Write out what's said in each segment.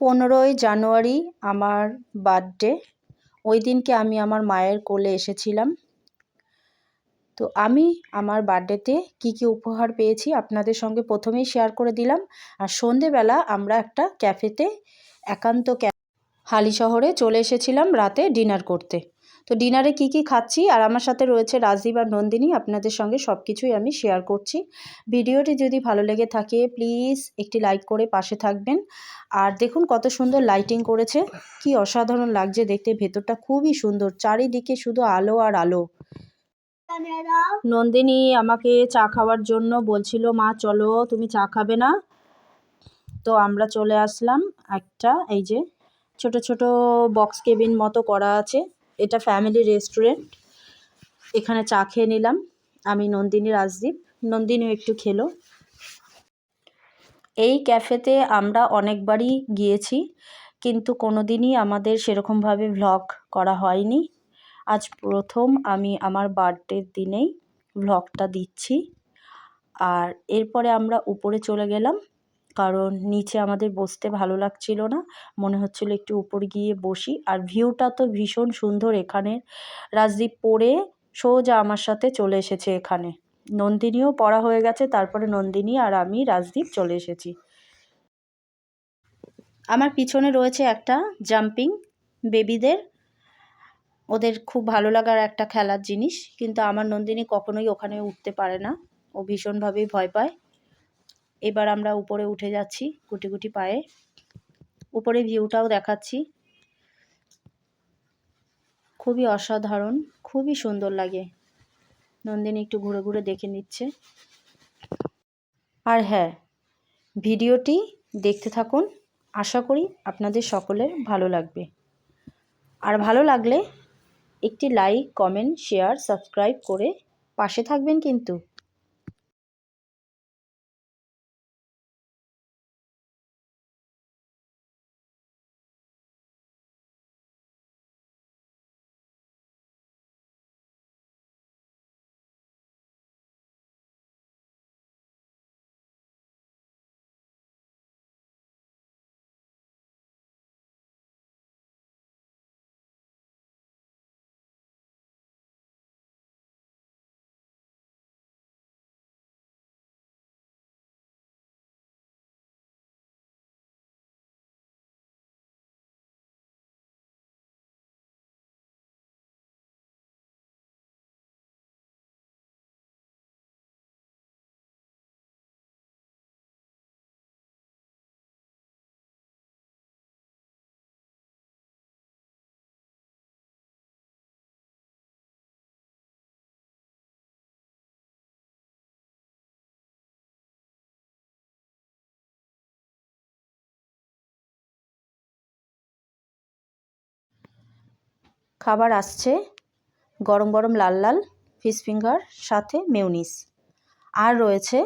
পনেরোই জানুয়ারি আমার বার্থডে। ওই দিনকে আমি আমার মায়ের কোলে এসেছিলাম। তো আমি আমার বার্থডেতে কি কি উপহার পেয়েছি আপনাদের সঙ্গে প্রথমেই শেয়ার করে দিলাম। আর সন্ধেবেলা আমরা একটা ক্যাফেতে একান্ত হালি শহরে চলে এসেছিলাম রাতে ডিনার করতে। তো ডিনারে কি কি খাচ্ছি? আর আমার সাথে রয়েছে রাজদীপ আর নন্দিনী। আপনাদের সঙ্গে সব কিছুই আমি শেয়ার করছি। ভিডিওটি যদি ভালো লেগে থাকে প্লিজ একটি লাইক করে পাশে থাকবেন। আর দেখুন কত সুন্দর লাইটিং করেছে। কি অসাধারণ লাগছে দেখতে। ভেতরটা খুবই সুন্দর। চারিদিকে শুধু আলো আর আলো। নন্দিনী আমাকে চা খাওয়ার জন্য বলছিল, মা, চলো, তুমি চা খাবে না? তো আমরা চলে আসলাম। একটা, এই যে, ছোট ছোট বক্স কেবিন মতো করা আছে। এটা ফ্যামিলি রেস্টুরেন্ট এখানে চা খেয়ে নিলাম। আমি নন্দিনী, রাজদীপ। নন্দিনীও একটু খেলো। এই ক্যাফেতে আমরা অনেকবারই গিয়েছি, কিন্তু কোনো দিনই আমাদের সেরকমভাবে ভ্লগ করা হয়নি। আজ প্রথম আমি আমার বার্থডের দিনেই ভ্লগটা দিচ্ছি। আর এরপরে আমরা উপরে চলে গেলাম। কারণ নিচে আমাদের বসতে ভালো লাগছিল না। মনে হচ্ছিল একটু উপর গিয়ে বসি। আর ভিউটা তো ভীষণ সুন্দর এখানে রাজদ্বীপ পড়ে সোজা আমার সাথে চলে এসেছে এখানে। নন্দিনীও পড়া হয়ে গেছে, তারপরে নন্দিনী আর আমি রাজদ্বীপ চলে এসেছি। আমার পিছনে রয়েছে একটা জাম্পিং বেবিদের। ওদের খুব ভালো লাগার একটা খেলার জিনিস। কিন্তু আমার নন্দিনী কখনোই ওখানে উঠতে পারে না। ও ভীষণভাবেই ভয় পায়। এবার আমরা উপরে উঠে যাচ্ছি গুটি গুটি পায়ে। উপরে ভিউটাও দেখাচ্ছি। খুবই অসাধারণ, খুবই সুন্দর লাগে। নন্দিনী একটু ঘুরে ঘুরে দেখে নিচ্ছে। আর হ্যাঁ ভিডিওটি দেখতে থাকুন। আশা করি আপনাদের সকলের ভালো লাগবে। আর ভালো লাগলে একটি লাইক, কমেন্ট, শেয়ার, সাবস্ক্রাইব করে পাশে থাকবেন কিন্তু। খাবার আসছে। গরম গরম লাল লাল ফিশ ফিঙ্গার, সাথে মেউনিস আর রয়েছে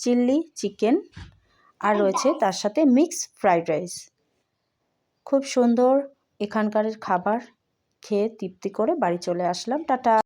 চিল্লি চিকেন, আর রয়েছে তার সাথে মিক্স ফ্রাইড রাইস। খুব সুন্দর এখানকার খাবার। খেয়ে তৃপ্তি করে বাড়ি চলে আসলাম। টাটা।